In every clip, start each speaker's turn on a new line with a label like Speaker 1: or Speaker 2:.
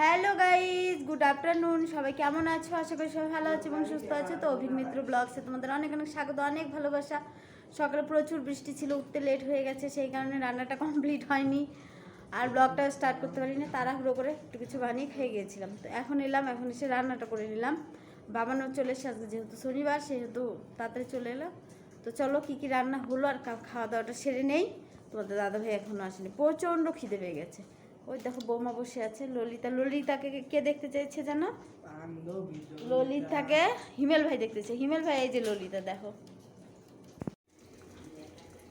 Speaker 1: Hello guys good afternoon. সবাই কেমন আছো? আশা করি সবাই ভালো আছে এবং সুস্থ আছে। তো অভিক মিত্র ব্লগসে তোমাদের অনেক অনেক স্বাগত, অনেক ভালোবাসা। সকালে প্রচুর বৃষ্টি ছিল, উঠতে লেট হয়ে গেছে, সেই কারণে রান্নাটা কমপ্লিট হয়নি। আর ব্লগটা স্টার্ট করতে পারিনি, তাড়াহুড়ো করে একটু কিছু বানিয়ে খেয়ে গিয়েছিলাম তো এখন এলাম, এখন এসে রান্নাটা করে নিলাম। বাবানও চলে এসে আজকে যেহেতু শনিবার, সেহেতু তাড়াতাড়ি চলে এলো। তো চলো কী কী রান্না হলো আর খাওয়া দাওয়াটা সেরে নেই। তোমাদের দাদা দাদাভাই এখনও আসেনি, প্রচণ্ড খিদে পেয়ে গেছে। ওই দেখো বৌমা বসে আছে, ললিতা, ললিতাকে কে- দেখতে চাইছে জানো? ললিতাকে হিমেল ভাই দেখতে চাই। হিমেল ভাই, এই যে ললিতা, দেখো।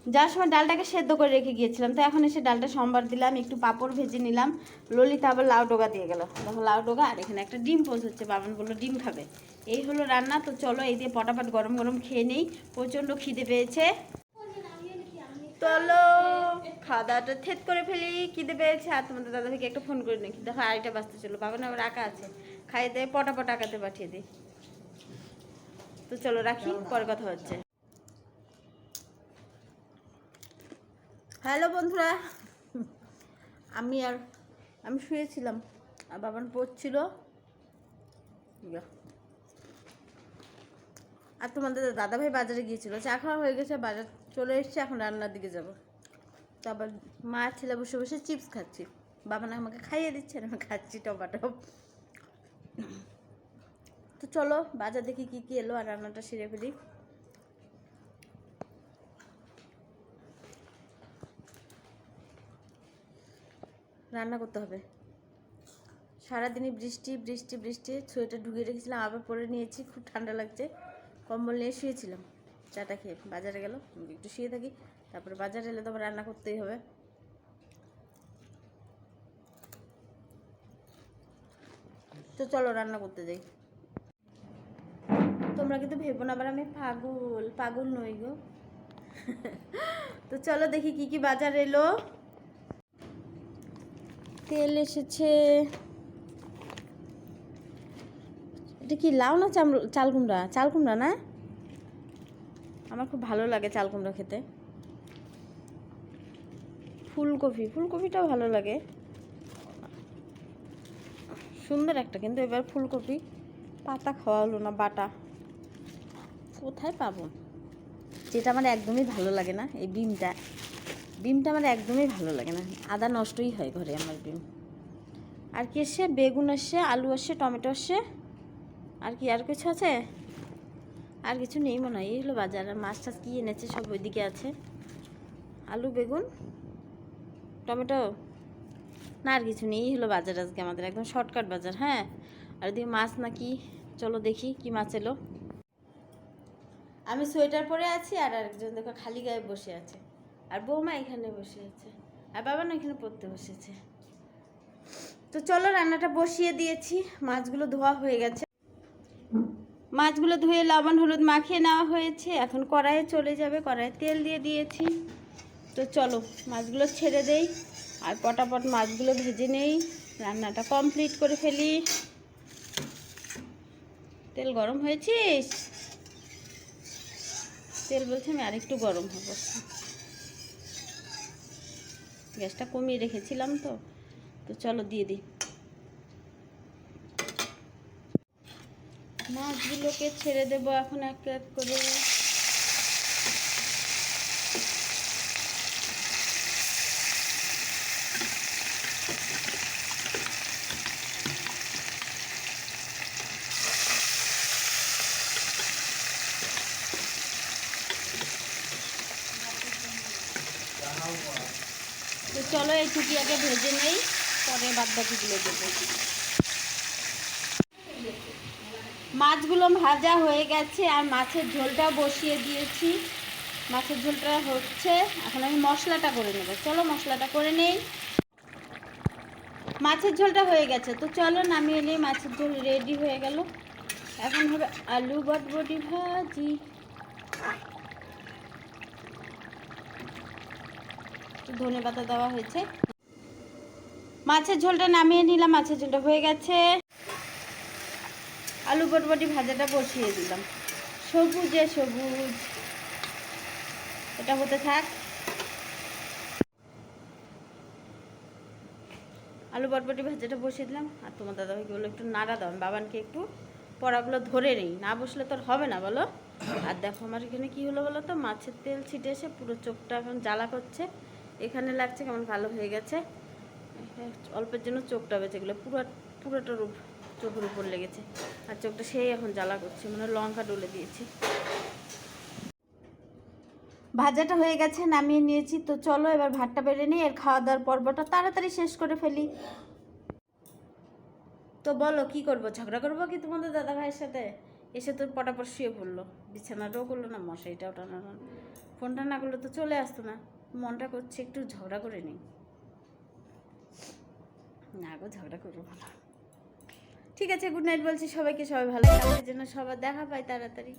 Speaker 1: যার সময় ডালটাকে সেদ্ধ করে রেখে গিয়েছিলাম, তো এখন এসে ডালটা সোমবার দিলাম, একটু পাঁপড় ভেজে নিলাম। ললিতা আবার লাউ ডোগা দিয়ে গেল। দেখো লাউ ডোগা, আর এখানে একটা ডিম পোজ হচ্ছে, বাবান বলল ডিম খাবে। এই হলো রান্না, তো চলো এই দিয়ে পটাপট গরম গরম খেয়ে নেই, প্রচণ্ড খিদে পেয়েছে। চলো। খাওয়া দাওয়াটা থেত করে ফেলি খিদে পেয়েছে আর তোমাদের দাদা দাদাভাইকে একটা ফোন করে নাকি দেখো, আড়াইটা বাজতে চলো বাবা না আঁকা আছে। খাইয়ে দিয়ে পটাপট আঁকাতে পাঠিয়ে দিই। তো চলো রাখি, পরে কথা হচ্ছে। হ্যালো বন্ধুরা। আমি আর, আমি শুয়েছিলাম। আর বাবান পড়ছিল। আর তোমাদের দাদাভাই বাজারে গিয়েছিল, চা খাওয়া হয়ে গেছে, বাজার চলে এসছে, এখন রান্নার দিকে যাব। তো আবার মা ছেলে বসে বসে চিপস খাচ্ছি। বাবা না আমাকে খাইয়ে দিচ্ছে, আমি খাচ্ছি টপাটপ তো চলো, বাজার দেখি কি কি এলো আর রান্নাটা সেরে ফেলি। রান্না করতে হবে। সারাদিনই বৃষ্টি বৃষ্টি বৃষ্টি সোয়েটার ঢুকিয়ে রেখেছিলাম, আবার পরে নিয়েছি, খুব ঠান্ডা লাগছে। কম্বল নিয়ে শুয়েছিলাম। চাটা খেয়ে বাজারে গেল একটু শুয়ে থাকি, তারপরে বাজারে এলে তো আবার রান্না করতেই হবে। তো চলো রান্না করতে যাই। তোমরা কিন্তু ভেবো না, আবার আমি পাগল পাগল নই গো। তো চলো দেখি কি কি বাজার এলো। তেল এসেছে। এটা কি লাউ না চাল চাল কুমড়া? চাল কুমড়া না? আমার খুব ভালো লাগে চাল কুমড়া খেতে। ফুলকপি, ফুলকপিটাও ভালো লাগে। সুন্দর একটা, কিন্তু এবার ফুলকপি পাতা খাওয়া হলো না, বাটা। কোথায় পাবো? যেটা আমার একদমই ভালো লাগে না, এই বিমটা। বিমটা আমার একদমই ভালো লাগে না। আদা নষ্টই হয় ঘরে আমার বিম। আর কি এসছে বেগুন আসছে আলু আসছে টমেটো আসছে আর কি, আর কিছু আছে? আর কিছু নেই মনে হয়। এই হলো বাজার। আর মাছ টাছ কী এনেছে সব ওইদিকে আছে। আলু, বেগুন, টমেটো? না, আর কিছু নেই। এই হলো বাজার আজকে আমাদের। একদম শর্টকাট বাজার হ্যাঁ? আর ওদিকে মাছ না নাকি? চলো দেখি কি মাছ এলো। আমি সোয়েটার পরে আছি আর আরেকজন দেখো খালি গায়ে বসে আছে। আর বৌমা এখানে বসে আছে। আর বাবা না এখানে পড়তে বসেছে। তো চলো রান্নাটা বসিয়ে দিয়েছি। মাছগুলো ধোয়া হয়ে গেছে। মাছগুলো ধুয়ে লবণ, হলুদ মাখিয়ে নেওয়া হয়েছে। এখন কড়াইয়ে চলে যাবে। কড়াইয়ে তেল দিয়ে দিয়েছি। তো চলো, মাছগুলো ছেড়ে দেই। আর পটাপট মাছগুলো ভেজে নেই। রান্নাটা কমপ্লিট করে ফেলি। তেল গরম হয়েছিস? তেল বলছে আমি আরেকটু গরম হব। গ্যাসটা কমিয়ে রেখেছিলাম তো। তো চলো দিয়ে দিই। মাছগুলোকে ছেড়ে দেবো এখন এক এক করে। তো চলো এই আগে ভেজে নেই, পরে বাদ বাকিগুলো দেবো। মাছগুলো ভাজা হয়ে গেছে আর মাছের ঝোলটা বসিয়ে দিয়েছি। মাছের ঝোলটা হচ্ছে, এখন আমি মশলাটা করে নেব। চলো মশলাটা করে নেই। মাছের ঝোলটা হয়ে গেছে। তো চলো নামিয়ে নিই, মাছের ঝোল রেডি হয়ে গেল। এখন হবে আলু বটবটি ভাজি। ধনে পাতা দেওয়া হয়েছে। মাছের ঝোলটা নামিয়ে নিলাম, মাছের ঝোলটা হয়ে গেছে। আলু বটবটি ভাজাটা বসিয়ে দিলাম। সবুজে সবুজ। এটা হতে থাক। আলু বরবটি ভাজাটা বসিয়ে দিলাম। আর তোমার দাদাভাইকে বলল একটু নাড়া দাও। বাবানকে একটু পড়াগুলো ধরে নেই। না বসলে তো আর হবে না, বলো? আর দেখো আমার এখানে কি হলো বলো তো? মাছের তেল ছিটে এসে পুরো চোখটা এখন জ্বালা করছে। এখানে লাগছে কেমন ভালো হয়ে গেছে। অল্পের জন্য চোখটা বেঁচে গেলো। পুরো, পুরোটা উপ- চোখের উপর লেগেছে। আর চোখটা সেই এখন জ্বালা করছে মানে লঙ্কা ডলে দিয়েছি। ভাজাটা হয়ে গেছে নামিয়ে নিয়েছি। তো চলো এবার ভাতটা বেড়ে নিই এর খাওয়া দাওয়ার পর্বটা তাড়াতাড়ি শেষ করে ফেলি। তো বলো কি করব? ঝগড়া করব কি তোমাদের দাদা ভাইয়ের সাথে? এসে তো পটাপট শুয়ে পড়ল। বিছানাটাও করল না মশাইটাও টানানো ফোনটা না করলে তো চলে আসতো না। মনটা করছে একটু ঝগড়া করে নিই। না গো ঝগড়া করব না। ঠিক আছে গুড নাইট বলছি সবাইকে সবাই ভালো থাকার জন্য সবার দেখা পাই তাড়াতাড়ি।